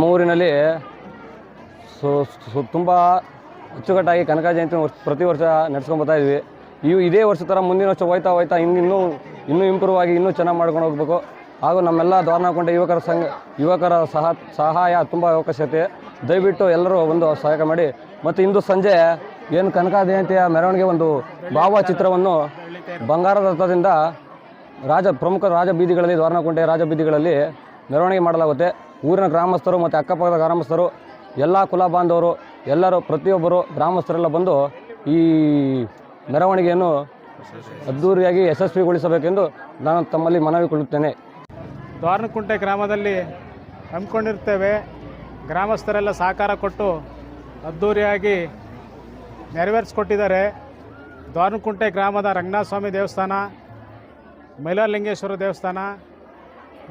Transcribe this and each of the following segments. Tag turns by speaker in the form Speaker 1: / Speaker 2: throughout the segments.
Speaker 1: ನಮ್ಮ ಊರಿನಲ್ಲಿ so so ತುಂಬ ಅಚ್ಚುಕಟ್ಟಾಗಿ ಕನಕ ಜಯಂತಿ ವರ್ಷ ಪ್ರತಿ ವರ್ಷ ನಡ್ಸ್ಕೊಂಡು ಬರ್ತಾ ಇದ್ವಿ. ಇವು ಇದೇ ವರ್ಷ ಥರ ಮುಂದಿನ ವರ್ಷ ಹೋಯ್ತಾ ಹೋಯ್ತಾ ಇನ್ನು ಇನ್ನೂ ಇನ್ನೂ ಇಂಪ್ರೂವ್ ಆಗಿ ಇನ್ನೂ ಚೆನ್ನಾಗಿ ಮಾಡ್ಕೊಂಡು ಹೋಗ್ಬೇಕು. ಹಾಗೂ ನಮ್ಮೆಲ್ಲ ದ್ವಾರನಕೊಂಡ ಯುವಕರ ಸಂಘ ಯುವಕರ ಸಹ ಸಹಾಯ ತುಂಬ ಅವಕಾಶತೆ ದಯವಿಟ್ಟು ಎಲ್ಲರೂ ಒಂದು ಸಹಾಯ ಮಾಡಿ. ಮತ್ತು ಇಂದು ಸಂಜೆ ಏನು ಕನಕ ಜಯಂತಿಯ ಮೆರವಣಿಗೆ ಒಂದು ಭಾವಚಿತ್ರವನ್ನು ಬಂಗಾರದ ರಥದಿಂದ ರಾಜ ಪ್ರಮುಖ ರಾಜ ಬೀದಿಗಳಲ್ಲಿ ರಾಜಬೀದಿಗಳಲ್ಲಿ ರಾಜ ಬೀದಿಗಳಲ್ಲಿ ಮೆರವಣಿಗೆ ಮಾಡಲಾಗುತ್ತೆ. ಊರಿನ ಗ್ರಾಮಸ್ಥರು ಮತ್ತು ಅಕ್ಕಪಕ್ಕದ ಗ್ರಾಮಸ್ಥರು, ಎಲ್ಲ ಕುಲ ಬಾಂಧವರು, ಎಲ್ಲರೂ ಪ್ರತಿಯೊಬ್ಬರು ಗ್ರಾಮಸ್ಥರೆಲ್ಲ ಬಂದು ಈ ಮೆರವಣಿಗೆಯನ್ನು ಅದ್ದೂರಿಯಾಗಿ ಯಶಸ್ವಿಗೊಳಿಸಬೇಕೆಂದು ನಾನು ತಮ್ಮಲ್ಲಿ ಮನವಿ ಕೊಡುತ್ತೇನೆ.
Speaker 2: ದ್ವಾರನಕುಂಟೆ ಗ್ರಾಮದಲ್ಲಿ ಹಮ್ಮಿಕೊಂಡಿರ್ತೇವೆ. ಗ್ರಾಮಸ್ಥರೆಲ್ಲ ಸಹಕಾರ ಕೊಟ್ಟು ಅದ್ಧೂರಿಯಾಗಿ ನೆರವೇರಿಸ್ಕೊಟ್ಟಿದ್ದಾರೆ. ದ್ವಾರನಕುಂಟೆ ಗ್ರಾಮದ ರಂಗನಾಥ ಸ್ವಾಮಿ ದೇವಸ್ಥಾನ, ಮೈಲಾರಲಿಂಗೇಶ್ವರ ದೇವಸ್ಥಾನ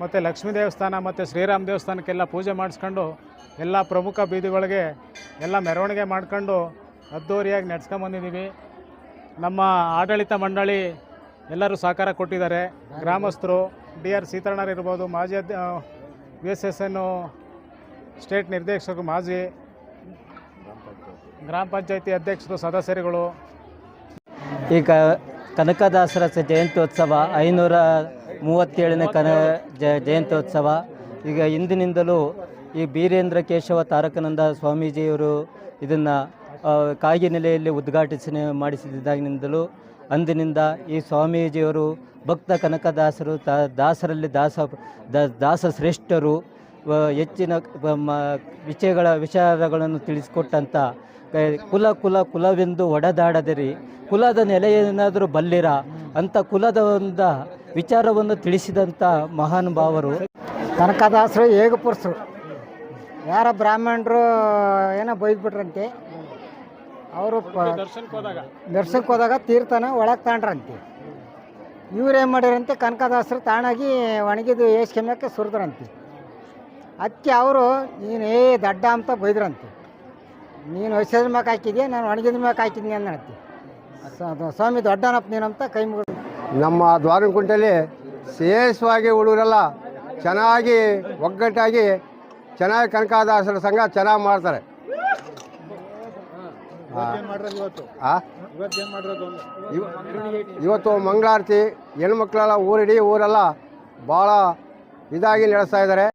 Speaker 2: ಮತ್ತು ಲಕ್ಷ್ಮೀ ದೇವಸ್ಥಾನ ಮತ್ತು ಶ್ರೀರಾಮ್ ದೇವಸ್ಥಾನಕ್ಕೆಲ್ಲ ಪೂಜೆ ಮಾಡಿಸ್ಕೊಂಡು ಎಲ್ಲ ಪ್ರಮುಖ ಬೀದಿಗಳಿಗೆ ಎಲ್ಲ ಮೆರವಣಿಗೆ ಮಾಡ್ಕೊಂಡು ಅದ್ದೂರಿಯಾಗಿ ನಡ್ಸ್ಕೊಂಬಂದಿದ್ದೀವಿ ನಮ್ಮ ಆಡಳಿತ ಮಂಡಳಿ ಎಲ್ಲರೂ ಸಹಕಾರ ಕೊಟ್ಟಿದ್ದಾರೆ. ಗ್ರಾಮಸ್ಥರು ಡಿ ಆರ್ ಸೀತಾರಣ್ಣರು ಇರ್ಬೋದು, ಮಾಜಿ ಅಧ್ಯ ಎಸ್ ಎಸ್ ಎನ್ನು ಸ್ಟೇಟ್ ನಿರ್ದೇಶಕರು, ಮಾಜಿ ಗ್ರಾಮ ಪಂಚಾಯತಿ ಅಧ್ಯಕ್ಷರು, ಸದಸ್ಯರುಗಳು.
Speaker 3: ಈಗ ಕನಕದಾಸರ ಜಯಂತ್ಯೋತ್ಸವ ಐನೂರ ಮೂವತ್ತೇಳನೇ ಕನ ಜ ಜಯಂತ್ಯೋತ್ಸವ. ಈಗ ಇಂದಿನಿಂದಲೂ ಈ ಬೀರೇಂದ್ರ ಕೇಶವ ತಾರಕನಂದ ಸ್ವಾಮೀಜಿಯವರು ಇದನ್ನು ಕಾಯಿ ನೆಲೆಯಲ್ಲಿ ಉದ್ಘಾಟಿಸಿ ಮಾಡಿಸಿದಾಗಿನಿಂದಲೂ ಅಂದಿನಿಂದ ಈ ಸ್ವಾಮೀಜಿಯವರು ಭಕ್ತ ಕನಕದಾಸರು, ತ, ದಾಸರಲ್ಲಿ ದಾಸ ದಾಸ ಶ್ರೇಷ್ಠರು ಹೆಚ್ಚಿನ ವಿಷಯಗಳ, ವಿಚಾರಗಳನ್ನು ತಿಳಿಸಿಕೊಟ್ಟಂಥ ಕುಲ ಕುಲ, ಕುಲವೆಂದು ಒಡೆದಾಡದಿರಿ, ಕುಲದ ನೆಲೆಯೇನಾದರೂ ಬಲ್ಲಿರ, ಅಂತ ಕುಲದ ಒಂದು ವಿಚಾರವನ್ನು ತಿಳಿಸಿದಂಥ ಮಹಾನುಭಾವರು
Speaker 4: ಕನಕದಾಸರು ಹೇಗೆ ಪುರುಷರು ಯಾರ ಬ್ರಾಹ್ಮಣರು ಏನೋ ಬೈದ್ಬಿಟ್ರಂತೆ. ಅವರು
Speaker 2: ದರ್ಶನಕ್ಕೆ ಹೋದಾಗ.
Speaker 4: ತೀರ್ಥನ ಒಳಗೆ ತಾಂಡ್ರಂತೆ ಇವ್ರೇನು ಏನು ಮಾಡ್ಯಾರಂತೆ ಕನಕದಾಸರು ತಾಣಾಗಿ ಒಣಗಿದು ಏಷ್ಕೆಮ್ಯಕ್ಕೆ ಸುರಿದ್ರಂತೆ. ಅದಕ್ಕೆ ಅವರು ನೀನು ಏ ದಡ್ಡ ಅಂತ ಬೈದ್ರಂತೆ. ನೀನು ಹೊಸದ ಮ್ಯಾಕೆ ಹಾಕಿದ್ಯಾ ನಾನು ಒಣಗಿದ ಮ್ಯಾಕೆ ಹಾಕಿದ್ನಿ ಅಂದಂತೆ ಸ್ವಾಮಿ ದೊಡ್ಡನಪ್ಪ ನೀನಂತ ಕೈ ಮುಗಿದು
Speaker 5: ನಮ್ಮ ದ್ವಾರನಕುಂಟೆಯಲ್ಲಿ ಶ್ರೇಷ್ಠವಾಗಿ ಹುಡುಗರೆಲ್ಲ ಚೆನ್ನಾಗಿ ಒಗ್ಗಟ್ಟಾಗಿ ಚೆನ್ನಾಗಿ ಕನಕದಾಸರ ಸಂಘ ಚೆನ್ನಾಗಿ ಮಾಡ್ತಾರೆ. ಇವತ್ತು ಮಂಗಳಾರತಿ ಹೆಣ್ಮಕ್ಳೆಲ್ಲ ಊರಿಡೀ ಊರೆಲ್ಲ ಭಾಳ ಇದಾಗಿ ನಡೆಸ್ತಾ ಇದ್ದಾರೆ.